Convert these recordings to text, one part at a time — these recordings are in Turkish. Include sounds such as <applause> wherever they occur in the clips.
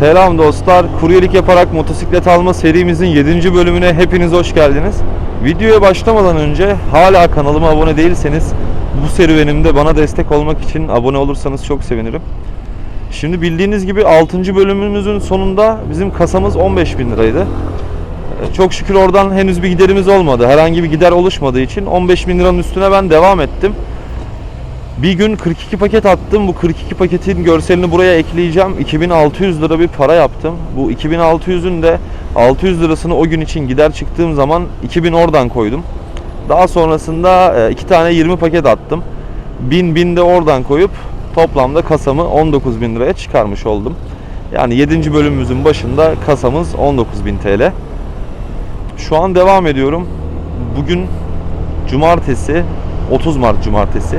Selam dostlar. Kuryelik yaparak motosiklet alma serimizin 7. bölümüne hepiniz hoş geldiniz. Videoya başlamadan önce hala kanalıma abone değilseniz bu serüvenimde bana destek olmak için abone olursanız çok sevinirim. Şimdi bildiğiniz gibi 6. bölümümüzün sonunda bizim kasamız 15 bin liraydı. Ee, Çok şükür oradan henüz bir giderimiz olmadı. Herhangi bir gider oluşmadığı için 15 bin liranın üstüne ben devam ettim. Bir gün 42 paket attım. Bu 42 paketin görselini buraya ekleyeceğim. 2600 lira bir para yaptım. Bu 2600'ün de 600 lirasını o gün için gider çıktığım zaman 2000 oradan koydum. Daha sonrasında e, iki tane 20 paket attım. 1000 1000 de oradan koyup toplamda kasamı 19 bin liraya çıkarmış oldum. Yani 7. bölümümüzün başında kasamız 19.000 TL. Şu an devam ediyorum. Bugün cumartesi 30 Mart cumartesi.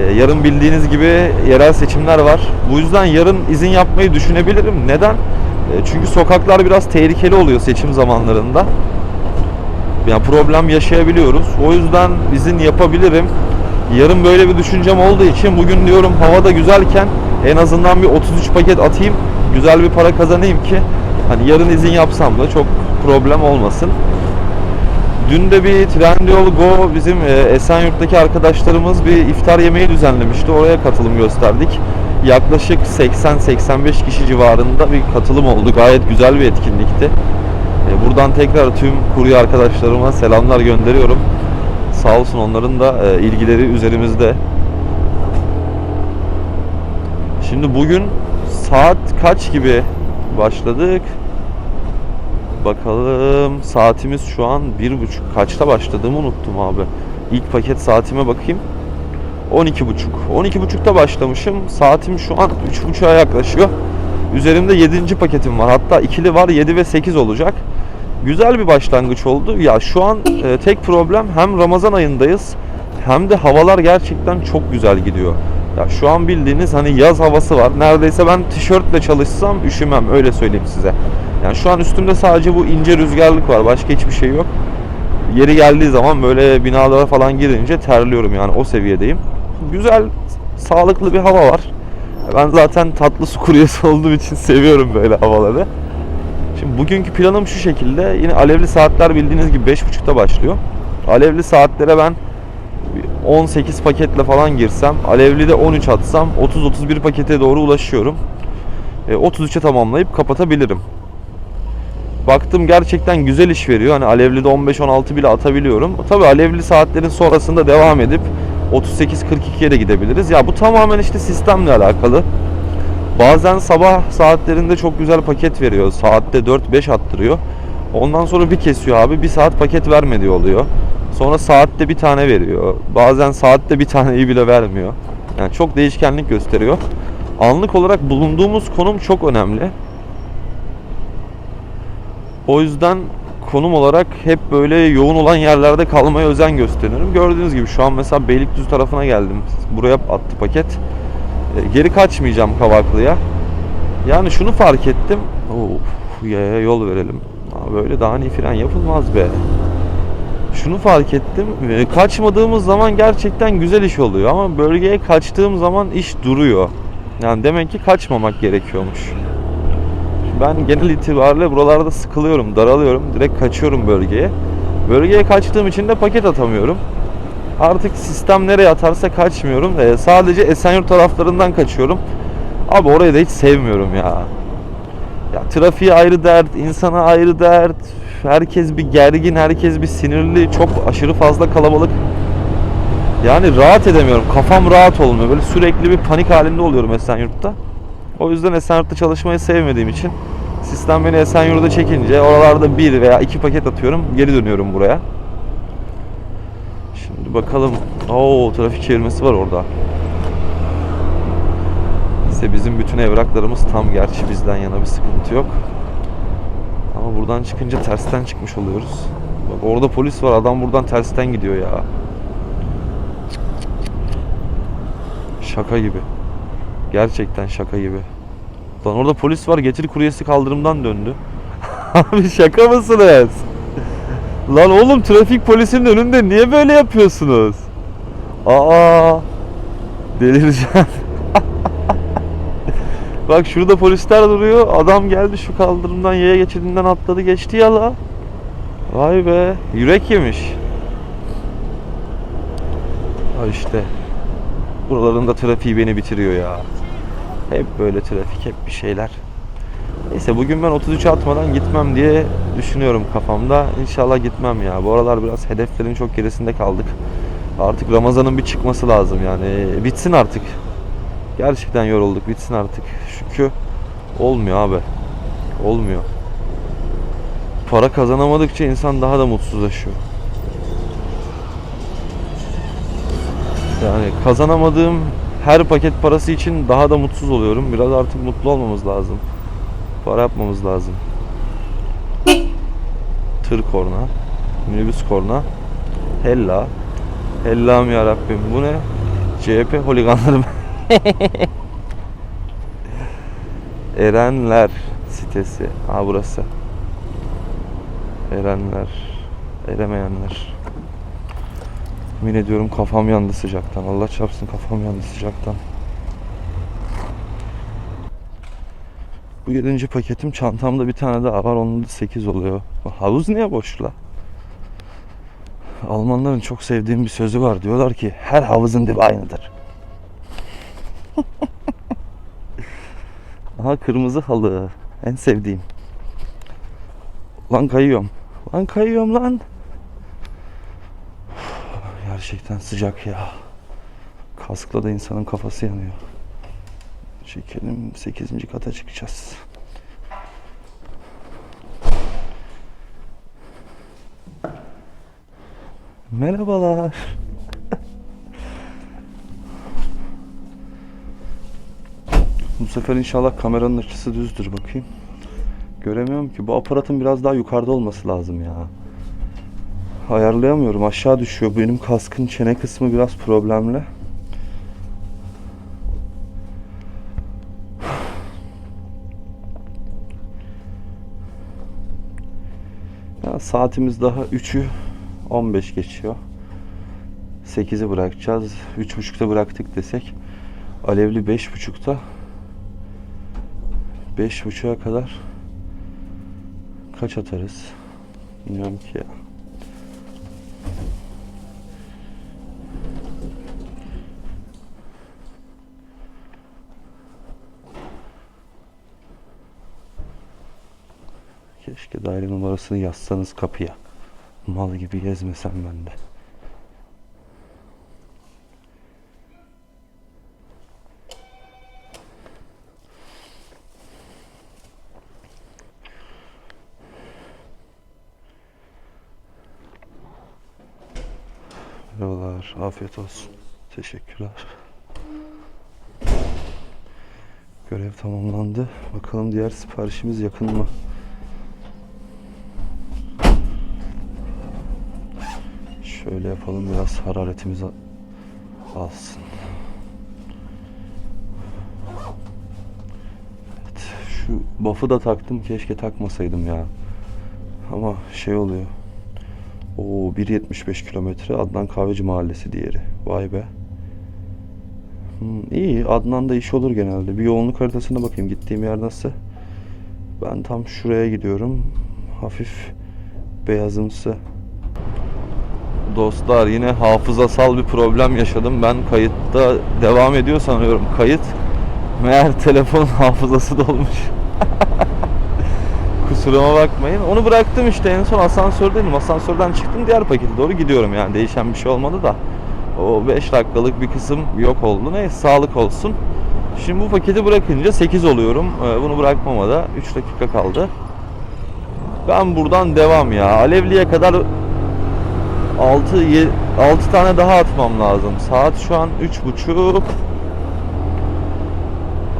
Ee, yarın bildiğiniz gibi yerel seçimler var. Bu yüzden yarın izin yapmayı düşünebilirim. Neden? Ee, çünkü sokaklar biraz tehlikeli oluyor seçim zamanlarında. Yani problem yaşayabiliyoruz. O yüzden izin yapabilirim. Yarın böyle bir düşüncem olduğu için bugün diyorum hava da güzelken en azından bir 33 paket atayım. Güzel bir para kazanayım ki hani yarın izin yapsam da çok problem olmasın. Dün de bir Trendyol Go bizim e, Esenyurt'taki arkadaşlarımız bir iftar yemeği düzenlemişti. Oraya katılım gösterdik. Yaklaşık 80-85 kişi civarında bir katılım oldu. Gayet güzel bir etkinlikti. E, Buradan tekrar tüm kurye arkadaşlarıma selamlar gönderiyorum. Sağ olsun onların da e, ilgileri üzerimizde. Şimdi bugün saat kaç gibi başladık? Bakalım saatimiz şu an bir buçuk. Kaçta başladığımı unuttum abi. İlk paket saatime bakayım. 12 buçuk. 12 buçukta başlamışım. Saatim şu an 3.30'a yaklaşıyor. Üzerimde 7. paketim var. Hatta ikili var 7 ve 8 olacak. Güzel bir başlangıç oldu. Ya şu an e, tek problem hem Ramazan ayındayız hem de havalar gerçekten çok güzel gidiyor. Ya şu an bildiğiniz hani yaz havası var. Neredeyse ben tişörtle çalışsam üşümem öyle söyleyeyim size. Yani şu an üstümde sadece bu ince rüzgarlık var. Başka hiçbir şey yok. Yeri geldiği zaman böyle binalara falan girince terliyorum yani o seviyedeyim. Güzel, sağlıklı bir hava var. Ben zaten tatlı su <laughs> kuryesi olduğum için seviyorum böyle havaları. Şimdi bugünkü planım şu şekilde. Yine alevli saatler bildiğiniz gibi 5.30'da başlıyor. Alevli saatlere ben 18 paketle falan girsem, alevli de 13 atsam 30-31 pakete doğru ulaşıyorum. E, 33'e tamamlayıp kapatabilirim. Baktım gerçekten güzel iş veriyor. Hani alevli de 15-16 bile atabiliyorum. Tabii alevli saatlerin sonrasında devam edip 38-42'ye de gidebiliriz. Ya bu tamamen işte sistemle alakalı. Bazen sabah saatlerinde çok güzel paket veriyor. Saatte 4-5 attırıyor. Ondan sonra bir kesiyor abi. Bir saat paket vermediği oluyor. Sonra saatte bir tane veriyor. Bazen saatte bir taneyi bile vermiyor. Yani çok değişkenlik gösteriyor. Anlık olarak bulunduğumuz konum çok önemli. O yüzden konum olarak hep böyle yoğun olan yerlerde kalmaya özen gösteriyorum. Gördüğünüz gibi şu an mesela Beylikdüzü tarafına geldim. Buraya attı paket. E, Geri kaçmayacağım Kavaklı'ya. Yani şunu fark ettim. Of, yaya yol verelim. Böyle daha iyi fren yapılmaz be. Şunu fark ettim. e, Kaçmadığımız zaman gerçekten güzel iş oluyor ama bölgeye kaçtığım zaman iş duruyor. Yani demek ki kaçmamak gerekiyormuş. Ben genel itibariyle buralarda sıkılıyorum, daralıyorum. Direkt kaçıyorum bölgeye. Bölgeye kaçtığım için de paket atamıyorum. Artık sistem nereye atarsa kaçmıyorum. Ee, sadece Esenyurt taraflarından kaçıyorum. Abi orayı da hiç sevmiyorum ya. Ya trafiği ayrı dert, insana ayrı dert. Herkes bir gergin, herkes bir sinirli, çok aşırı fazla kalabalık. Yani rahat edemiyorum. Kafam rahat olmuyor. Böyle sürekli bir panik halinde oluyorum Esenyurt'ta. O yüzden Esenyurt'ta çalışmayı sevmediğim için sistem beni Esenyurt'a çekince oralarda bir veya iki paket atıyorum. Geri dönüyorum buraya. Şimdi bakalım. Oo trafik çevirmesi var orada. İşte bizim bütün evraklarımız tam gerçi bizden yana bir sıkıntı yok. Ama buradan çıkınca tersten çıkmış oluyoruz. Bak orada polis var. Adam buradan tersten gidiyor ya. Şaka gibi. Gerçekten şaka gibi. Lan orada polis var. Getir kuryesi kaldırımdan döndü. <laughs> Abi şaka mısınız? Lan oğlum trafik polisinin önünde niye böyle yapıyorsunuz? Aa! Delireceğim. <laughs> Bak şurada polisler duruyor. Adam geldi şu kaldırımdan yaya geçidinden atladı geçti ya la. Vay be. Yürek yemiş. Ha işte. Buraların trafiği beni bitiriyor ya. Hep böyle trafik, hep bir şeyler. Neyse bugün ben 33 atmadan gitmem diye düşünüyorum kafamda. İnşallah gitmem ya. Bu aralar biraz hedeflerin çok gerisinde kaldık. Artık Ramazan'ın bir çıkması lazım yani. Bitsin artık. Gerçekten yorulduk. Bitsin artık. Çünkü olmuyor abi. Olmuyor. Para kazanamadıkça insan daha da mutsuzlaşıyor. Yani kazanamadığım her paket parası için daha da mutsuz oluyorum. Biraz artık mutlu olmamız lazım. Para yapmamız lazım. Tır korna, minibüs korna, hella. Hellam ya Rabbim. Bu ne? CHP holiganları mı? <laughs> Erenler sitesi. Ha burası. Erenler. Eremeyenler. Yemin ediyorum kafam yandı sıcaktan. Allah çarpsın kafam yandı sıcaktan. Bu yedinci paketim çantamda bir tane daha var. Onun da 8 oluyor. Havuz niye boş la? Almanların çok sevdiğim bir sözü var. Diyorlar ki her havuzun dibi aynıdır. <laughs> Aha kırmızı halı. En sevdiğim. Lan kayıyorum. Lan kayıyorum lan. Gerçekten sıcak ya. Kaskla da insanın kafası yanıyor. Çekelim 8. kata çıkacağız. Merhabalar. <laughs> Bu sefer inşallah kameranın açısı düzdür bakayım. Göremiyorum ki. Bu aparatın biraz daha yukarıda olması lazım ya. Ayarlayamıyorum. Aşağı düşüyor. Benim kaskın çene kısmı biraz problemli. Ya saatimiz daha 3'ü 15 geçiyor. 8'i bırakacağız. 3.30'da bıraktık desek. Alevli 5.30'da 5.30'a kadar kaç atarız? Bilmiyorum ki ya. Keşke daire numarasını yazsanız kapıya. Mal gibi gezmesem ben de. Merhabalar, afiyet olsun. Teşekkürler. Görev tamamlandı. Bakalım diğer siparişimiz yakın mı? Şöyle yapalım biraz hararetimiz al- alsın. Evet, şu buff'ı da taktım. Keşke takmasaydım ya. Ama şey oluyor. Oo 1.75 kilometre Adnan Kahveci Mahallesi diğeri. Vay be. Hmm, iyi Adnan'da iş olur genelde. Bir yoğunluk haritasına bakayım gittiğim yer nasıl. Ben tam şuraya gidiyorum. Hafif beyazımsı. Dostlar yine hafızasal bir problem yaşadım. Ben kayıtta devam ediyor sanıyorum kayıt. Meğer telefon <laughs> hafızası dolmuş. <laughs> Kusuruma bakmayın. Onu bıraktım işte en son asansördeydim. Asansörden çıktım diğer pakete doğru gidiyorum yani. Değişen bir şey olmadı da. O 5 dakikalık bir kısım yok oldu. Neyse sağlık olsun. Şimdi bu paketi bırakınca 8 oluyorum. Ee, Bunu bırakmama da 3 dakika kaldı. Ben buradan devam ya. Alevli'ye kadar 6 6 tane daha atmam lazım. Saat şu an 3.30.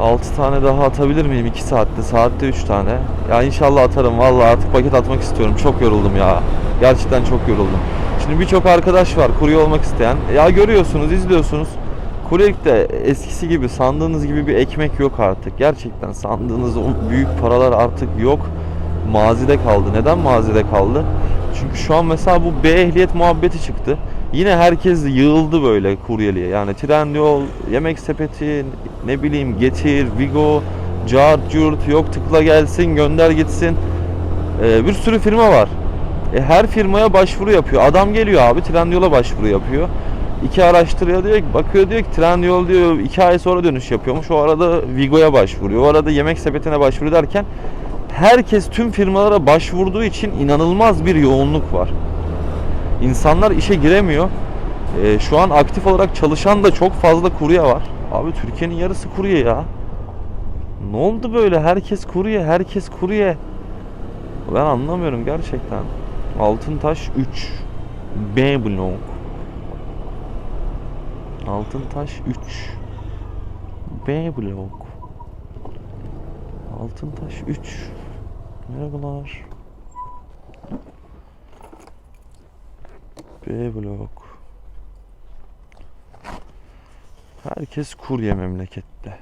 6 tane daha atabilir miyim 2 saatte? Saatte 3 tane. Ya inşallah atarım. Vallahi artık paket atmak istiyorum. Çok yoruldum ya. Gerçekten çok yoruldum. Şimdi birçok arkadaş var kurye olmak isteyen. Ya görüyorsunuz, izliyorsunuz. Kuryelikte eskisi gibi sandığınız gibi bir ekmek yok artık. Gerçekten sandığınız o büyük paralar artık yok. Mazide kaldı. Neden mazide kaldı? Çünkü şu an mesela bu B ehliyet muhabbeti çıktı. Yine herkes yığıldı böyle kuryeliğe. Yani Trendyol, Yemek Sepeti, ne bileyim Getir, Vigo cart curt yok tıkla gelsin gönder gitsin. Ee, bir sürü firma var. E, her firmaya başvuru yapıyor. Adam geliyor abi Trendyol'a başvuru yapıyor. İki araştırıyor diyor ki bakıyor diyor ki Trendyol diyor iki ay sonra dönüş yapıyormuş. O arada Vigo'ya başvuruyor. O arada yemek sepetine başvuru derken herkes tüm firmalara başvurduğu için inanılmaz bir yoğunluk var. İnsanlar işe giremiyor. Ee, şu an aktif olarak çalışan da çok fazla kurye var. Abi Türkiye'nin yarısı kurye ya. Ne oldu böyle? Herkes kurye, herkes kurye. Ben anlamıyorum gerçekten. Altıntaş 3 B blok. Altıntaş 3 B blok. Altıntaş 3 Merhabalar. B blok. Herkes kurye memlekette.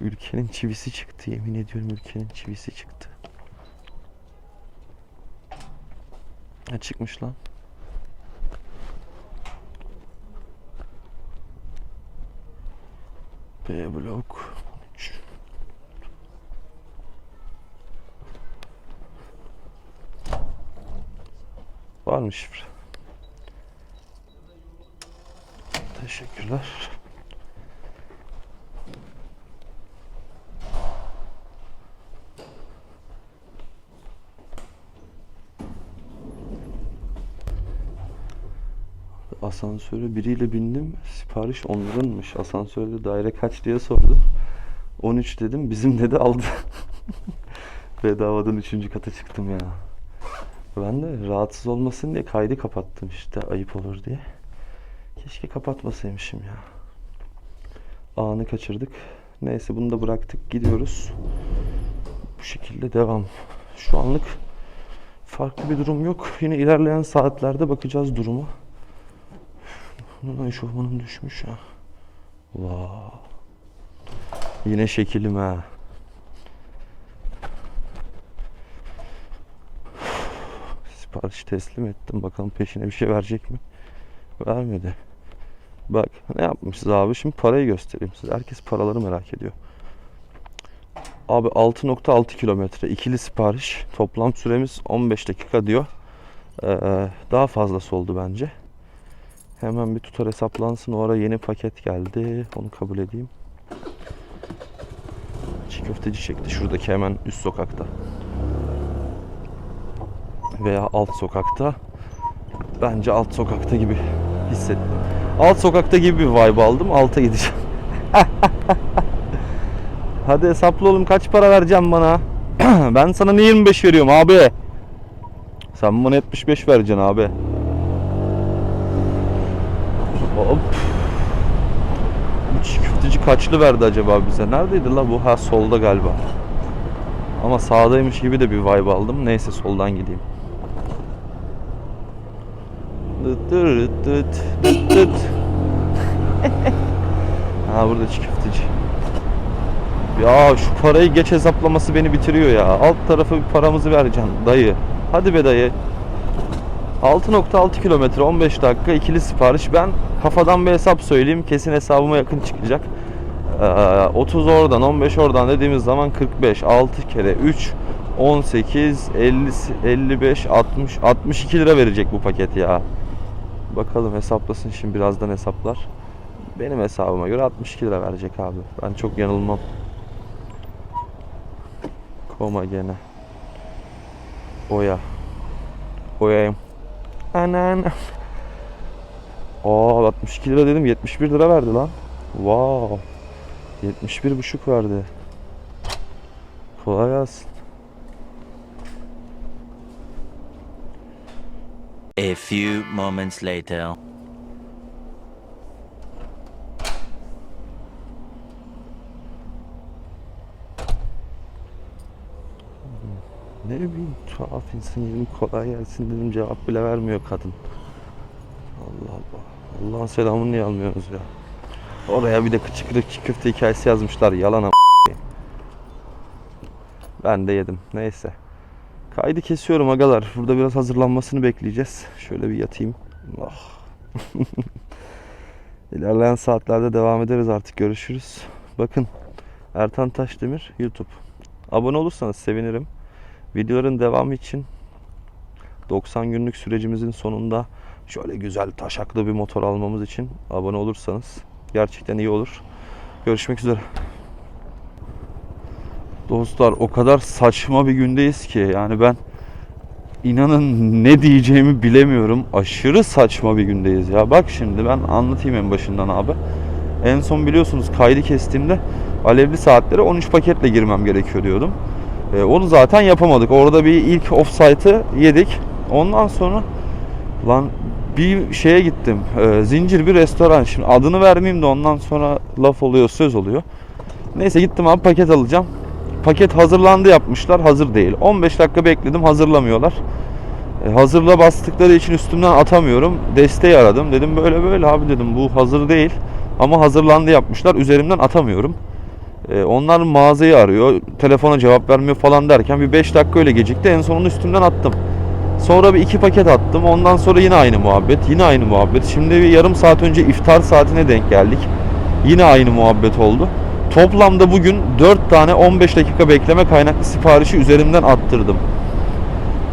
Ülkenin çivisi çıktı yemin ediyorum ülkenin çivisi çıktı. Ne çıkmış lan? B blok Var mı şifre? Teşekkürler. Asansöre biriyle bindim. Sipariş 10 liranmış. Asansörde daire kaç diye sordu. 13 dedim. Bizim dedi aldı. <laughs> Bedavadan 3. kata çıktım ya. Ben de rahatsız olmasın diye kaydı kapattım işte ayıp olur diye. Keşke kapatmasaymışım ya. Anı kaçırdık. Neyse bunu da bıraktık. Gidiyoruz. Bu şekilde devam. Şu anlık farklı bir durum yok. Yine ilerleyen saatlerde bakacağız duruma. Bunun eşofmanım düşmüş ya. Vaa. Yine şekilim ha. Sipariş teslim ettim. Bakalım peşine bir şey verecek mi? Vermedi. Bak ne yapmışız abi? Şimdi parayı göstereyim size. Herkes paraları merak ediyor. Abi 6.6 kilometre ikili sipariş. Toplam süremiz 15 dakika diyor. Ee, daha fazlası oldu bence. Hemen bir tutar hesaplansın. O ara yeni paket geldi. Onu kabul edeyim. Çiğ köfteci çekti. Şuradaki hemen üst sokakta. Veya alt sokakta. Bence alt sokakta gibi hissettim. Alt sokakta gibi bir vibe aldım. Alta gideceğim. <laughs> Hadi hesaplı oğlum kaç para vereceğim bana? <clears throat> ben sana ne 25 veriyorum abi? Sen bana 75 vereceksin abi. Hop. Bu çiğ köfteci kaçlı verdi acaba bize? Neredeydi la bu? Ha solda galiba. Ama sağdaymış gibi de bir vibe aldım. Neyse soldan gideyim. Dıt dıt dıt dıt. <laughs> ha burada çiğ köfteci. Ya şu parayı geç hesaplaması beni bitiriyor ya. Alt tarafı bir paramızı vereceksin dayı. Hadi be dayı. 6.6 kilometre 15 dakika ikili sipariş. Ben kafadan bir hesap söyleyeyim. Kesin hesabıma yakın çıkacak. Ee, 30 oradan 15 oradan dediğimiz zaman 45 6 kere 3 18 50 55 60 62 lira verecek bu paket ya. Bakalım hesaplasın şimdi birazdan hesaplar. Benim hesabıma göre 62 lira verecek abi. Ben çok yanılmam. Koma gene. Oya. Oyayım. Anan. Aa 62 lira dedim 71 lira verdi lan. Wow. 71 buçuk verdi. Kolay gelsin. A few moments later. Ne bileyim tuhaf insan yedim kolay gelsin dedim cevap bile vermiyor kadın. Allah Allah. Allah'ın selamını niye almıyorsunuz ya? Oraya bir de kıçı kırık köfte hikayesi yazmışlar yalan. Ben de yedim. Neyse. Kaydı kesiyorum agalar. Burada biraz hazırlanmasını bekleyeceğiz. Şöyle bir yatayım. Ah. <laughs> İlerleyen saatlerde devam ederiz artık. Görüşürüz. Bakın Ertan Taşdemir YouTube. Abone olursanız sevinirim. Videoların devamı için 90 günlük sürecimizin sonunda şöyle güzel taşaklı bir motor almamız için abone olursanız gerçekten iyi olur. Görüşmek üzere. Dostlar o kadar saçma bir gündeyiz ki yani ben inanın ne diyeceğimi bilemiyorum. Aşırı saçma bir gündeyiz ya. Bak şimdi ben anlatayım en başından abi. En son biliyorsunuz kaydı kestiğimde alevli saatlere 13 paketle girmem gerekiyor diyordum. E, onu zaten yapamadık. Orada bir ilk offsite'ı yedik. Ondan sonra lan bir şeye gittim. E, zincir bir restoran. Şimdi adını vermeyeyim de ondan sonra laf oluyor, söz oluyor. Neyse gittim abi paket alacağım. Paket hazırlandı yapmışlar. Hazır değil. 15 dakika bekledim. Hazırlamıyorlar. E, hazırla bastıkları için üstümden atamıyorum. Desteği aradım. Dedim böyle böyle abi dedim bu hazır değil. Ama hazırlandı yapmışlar. Üzerimden atamıyorum. E, onlar mağazayı arıyor. Telefona cevap vermiyor falan derken bir 5 dakika öyle gecikti. En sonunda üstümden attım. Sonra bir iki paket attım. Ondan sonra yine aynı muhabbet. Yine aynı muhabbet. Şimdi bir yarım saat önce iftar saatine denk geldik. Yine aynı muhabbet oldu. Toplamda bugün 4 tane 15 dakika bekleme kaynaklı siparişi üzerimden attırdım.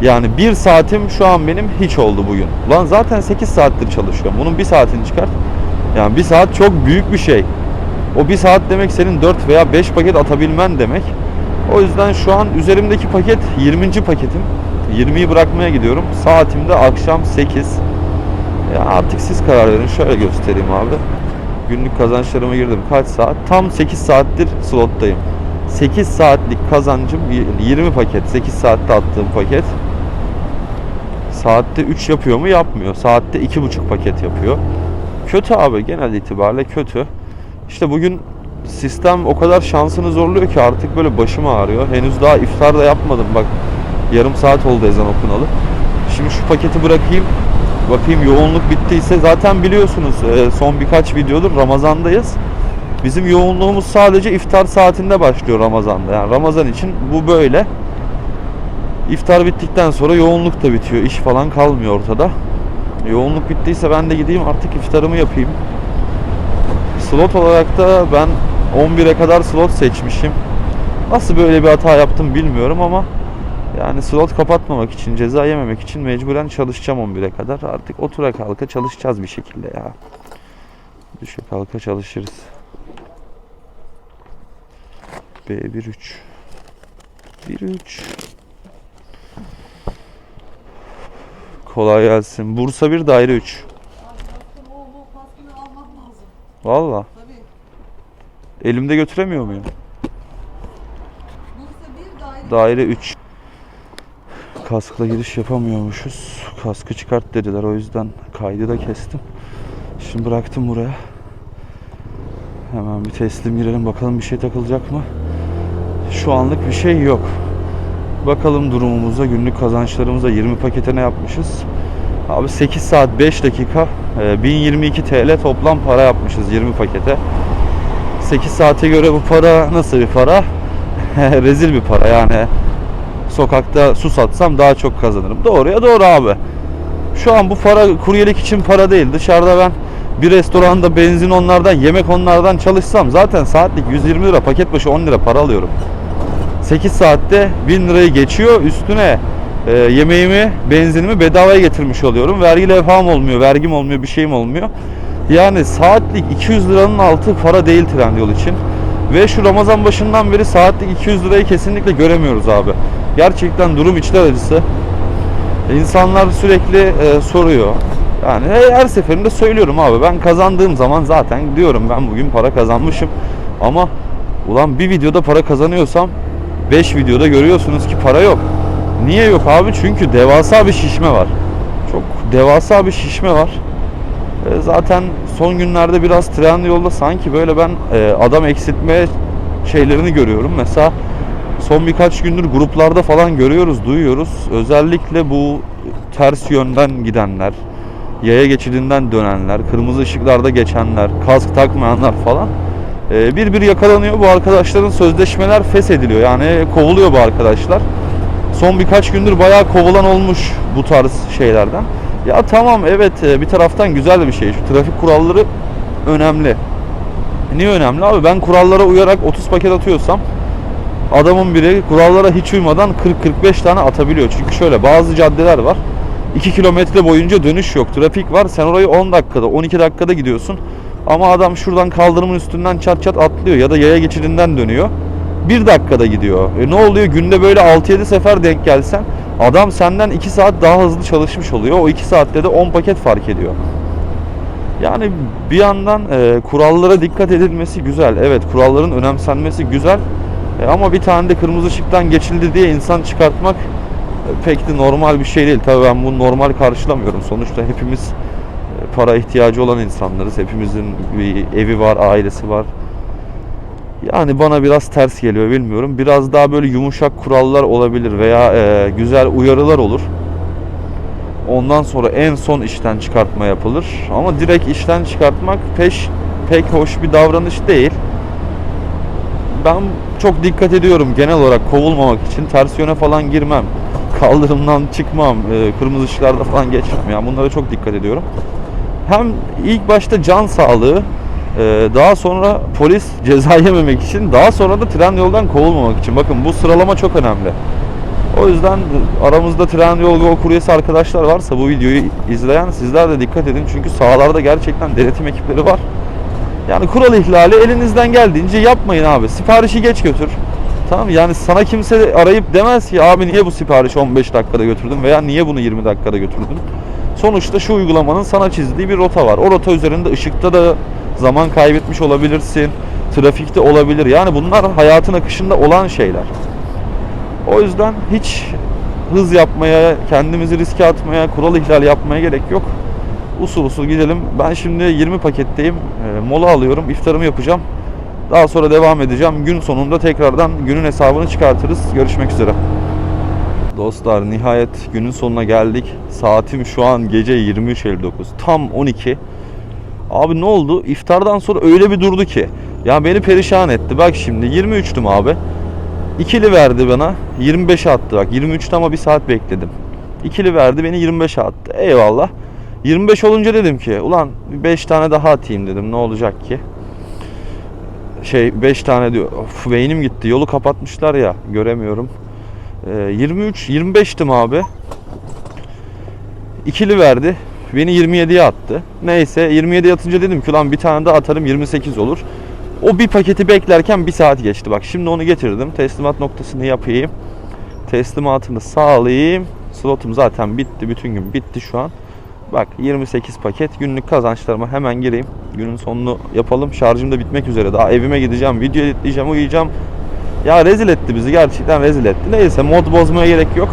Yani bir saatim şu an benim hiç oldu bugün. Ulan zaten 8 saattir çalışıyorum. Bunun bir saatini çıkart. Yani bir saat çok büyük bir şey. O bir saat demek senin 4 veya 5 paket atabilmen demek. O yüzden şu an üzerimdeki paket 20. paketim. 20'yi bırakmaya gidiyorum. Saatim de akşam 8. Ya artık siz karar verin. Şöyle göstereyim abi. Günlük kazançlarıma girdim. Kaç saat? Tam 8 saattir slottayım. 8 saatlik kazancım 20 paket. 8 saatte attığım paket. Saatte 3 yapıyor mu? Yapmıyor. Saatte 2,5 paket yapıyor. Kötü abi genel itibariyle kötü. İşte bugün sistem o kadar şansını zorluyor ki artık böyle başım ağrıyor. Henüz daha iftar da yapmadım bak. Yarım saat oldu ezan okunalı. Şimdi şu paketi bırakayım. Bakayım yoğunluk bittiyse zaten biliyorsunuz e, son birkaç videodur Ramazan'dayız. Bizim yoğunluğumuz sadece iftar saatinde başlıyor Ramazan'da. Yani Ramazan için bu böyle. İftar bittikten sonra yoğunluk da bitiyor. İş falan kalmıyor ortada. Yoğunluk bittiyse ben de gideyim artık iftarımı yapayım. Slot olarak da ben 11'e kadar slot seçmişim. Nasıl böyle bir hata yaptım bilmiyorum ama yani slot kapatmamak için, ceza yememek için mecburen çalışacağım 11'e kadar. Artık otura kalka çalışacağız bir şekilde ya. Düşe kalka çalışırız. B13 13 Kolay gelsin. Bursa 1 daire 3. O, o kaskını almak lazım. Valla. Elimde götüremiyor muyum? Bursa bir daire. Daire 3. Kaskla giriş yapamıyormuşuz. Kaskı çıkart dediler. O yüzden kaydı da kestim. Şimdi bıraktım buraya. Hemen bir teslim girelim. Bakalım bir şey takılacak mı? Şu anlık bir şey yok. Bakalım durumumuza, günlük kazançlarımıza 20 pakete ne yapmışız? Abi 8 saat 5 dakika e, 1022 TL toplam para yapmışız 20 pakete. 8 saate göre bu para nasıl bir para? <laughs> Rezil bir para yani. Sokakta su satsam daha çok kazanırım. Doğruya doğru abi. Şu an bu para kuryelik için para değil. Dışarıda ben bir restoranda benzin onlardan, yemek onlardan çalışsam zaten saatlik 120 lira, paket başı 10 lira para alıyorum. 8 saatte 1000 lirayı geçiyor. Üstüne e, yemeğimi, benzinimi bedavaya getirmiş oluyorum. Vergi levham olmuyor, vergim olmuyor, bir şeyim olmuyor. Yani saatlik 200 liranın altı para değil Trendyol için. Ve şu Ramazan başından beri saatlik 200 lirayı kesinlikle göremiyoruz abi. Gerçekten durum içler acısı. İnsanlar sürekli e, soruyor. Yani her- seferinde söylüyorum abi ben kazandığım zaman zaten diyorum ben bugün para kazanmışım. Ama ulan bir videoda para kazanıyorsam 5 videoda görüyorsunuz ki para yok. Niye yok abi? Çünkü devasa bir şişme var. Çok devasa bir şişme var. E, Zaten son günlerde biraz tren yolda sanki böyle ben e, adam eksiltme şeylerini görüyorum. Mesela son birkaç gündür gruplarda falan görüyoruz, duyuyoruz. Özellikle bu ters yönden gidenler, yaya geçidinden dönenler, kırmızı ışıklarda geçenler, kask takmayanlar falan e, bir bir yakalanıyor. Bu arkadaşların sözleşmeler feshediliyor. Yani kovuluyor bu arkadaşlar. Son birkaç gündür bayağı kovulan olmuş bu tarz şeylerden. Ya tamam evet e, bir taraftan güzel bir şey. Şu trafik kuralları önemli. Niye önemli abi? Ben kurallara uyarak 30 paket atıyorsam adamın biri kurallara hiç uymadan 40-45 tane atabiliyor. Çünkü şöyle bazı caddeler var. 2 kilometre boyunca dönüş yok. Trafik var. Sen orayı 10 dakikada, 12 dakikada gidiyorsun. Ama adam şuradan kaldırımın üstünden çat çat atlıyor ya da yaya geçidinden dönüyor. 1 dakikada gidiyor. E ne oluyor? Günde böyle 6-7 sefer denk gelsen adam senden 2 saat daha hızlı çalışmış oluyor. O 2 saatte de 10 paket fark ediyor. Yani bir yandan e, kurallara dikkat edilmesi güzel. Evet kuralların önemsenmesi güzel. E, ama bir tane de kırmızı ışıktan geçildi diye insan çıkartmak e, pek de normal bir şey değil. Tabii ben bunu normal karşılamıyorum. Sonuçta hepimiz e, para ihtiyacı olan insanlarız. Hepimizin bir evi var, ailesi var. Yani bana biraz ters geliyor bilmiyorum. Biraz daha böyle yumuşak kurallar olabilir veya e, güzel uyarılar olur. Ondan sonra en son işten çıkartma yapılır. Ama direkt işten çıkartmak peş pek hoş bir davranış değil. Ben çok dikkat ediyorum genel olarak kovulmamak için. Ters yöne falan girmem. Kaldırımdan çıkmam. e, Kırmızı ışıklarda falan geçmem. Yani bunlara çok dikkat ediyorum. Hem ilk başta can sağlığı, e, daha sonra polis ceza <laughs> yememek için, daha sonra da tren yoldan kovulmamak için. Bakın bu sıralama çok önemli. O yüzden aramızda tren yol yol kuryesi arkadaşlar varsa bu videoyu izleyen sizler de dikkat edin. Çünkü sahalarda gerçekten denetim ekipleri var. Yani kural ihlali elinizden geldiğince yapmayın abi. Siparişi geç götür. Tamam yani sana kimse arayıp demez ki abi niye bu siparişi 15 dakikada götürdün veya niye bunu 20 dakikada götürdün. Sonuçta şu uygulamanın sana çizdiği bir rota var. O rota üzerinde ışıkta da zaman kaybetmiş olabilirsin. Trafikte olabilir. Yani bunlar hayatın akışında olan şeyler. O yüzden hiç hız yapmaya, kendimizi riske atmaya, kural ihlal yapmaya gerek yok. Usul usul gidelim. Ben şimdi 20 paketteyim. E, mola alıyorum. iftarımı yapacağım. Daha sonra devam edeceğim. Gün sonunda tekrardan günün hesabını çıkartırız. Görüşmek üzere. Dostlar nihayet günün sonuna geldik. Saatim şu an gece 23.59. Tam 12. Abi ne oldu? İftardan sonra öyle bir durdu ki. Ya beni perişan etti. Bak şimdi 23'tüm abi. İkili verdi bana. 25'e attı bak. 23'te ama bir saat bekledim. İkili verdi beni 25'e attı. Eyvallah. 25 olunca dedim ki ulan 5 tane daha atayım dedim. Ne olacak ki? Şey 5 tane diyor. Of beynim gitti. Yolu kapatmışlar ya. Göremiyorum. Ee, 23 25'tim abi. İkili verdi. Beni 27'ye attı. Neyse 27'ye atınca dedim ki ulan bir tane daha atarım 28 olur. O bir paketi beklerken bir saat geçti. Bak şimdi onu getirdim. Teslimat noktasını yapayım. Teslimatını sağlayayım. Slotum zaten bitti. Bütün gün bitti şu an. Bak 28 paket. Günlük kazançlarıma hemen gireyim. Günün sonunu yapalım. Şarjım da bitmek üzere. Daha evime gideceğim. Video editleyeceğim. Uyuyacağım. Ya rezil etti bizi. Gerçekten rezil etti. Neyse mod bozmaya gerek yok.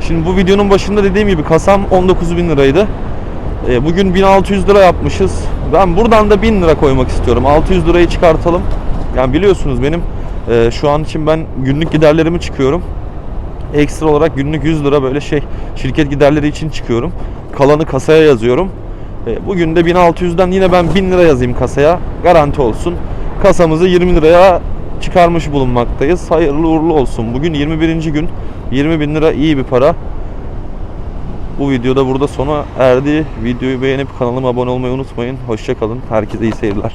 Şimdi bu videonun başında dediğim gibi kasam 19 bin liraydı. E, bugün 1600 lira yapmışız. Ben buradan da 1000 lira koymak istiyorum. 600 lirayı çıkartalım. Yani biliyorsunuz benim e, şu an için ben günlük giderlerimi çıkıyorum. Ekstra olarak günlük 100 lira böyle şey şirket giderleri için çıkıyorum. Kalanı kasaya yazıyorum. E, bugün de 1600'den yine ben 1000 lira yazayım kasaya. Garanti olsun. Kasamızı 20 liraya çıkarmış bulunmaktayız. Hayırlı uğurlu olsun. Bugün 21. gün. 20 bin lira iyi bir para. Bu videoda burada sona erdi. Videoyu beğenip kanalıma abone olmayı unutmayın. Hoşçakalın. Herkese iyi seyirler.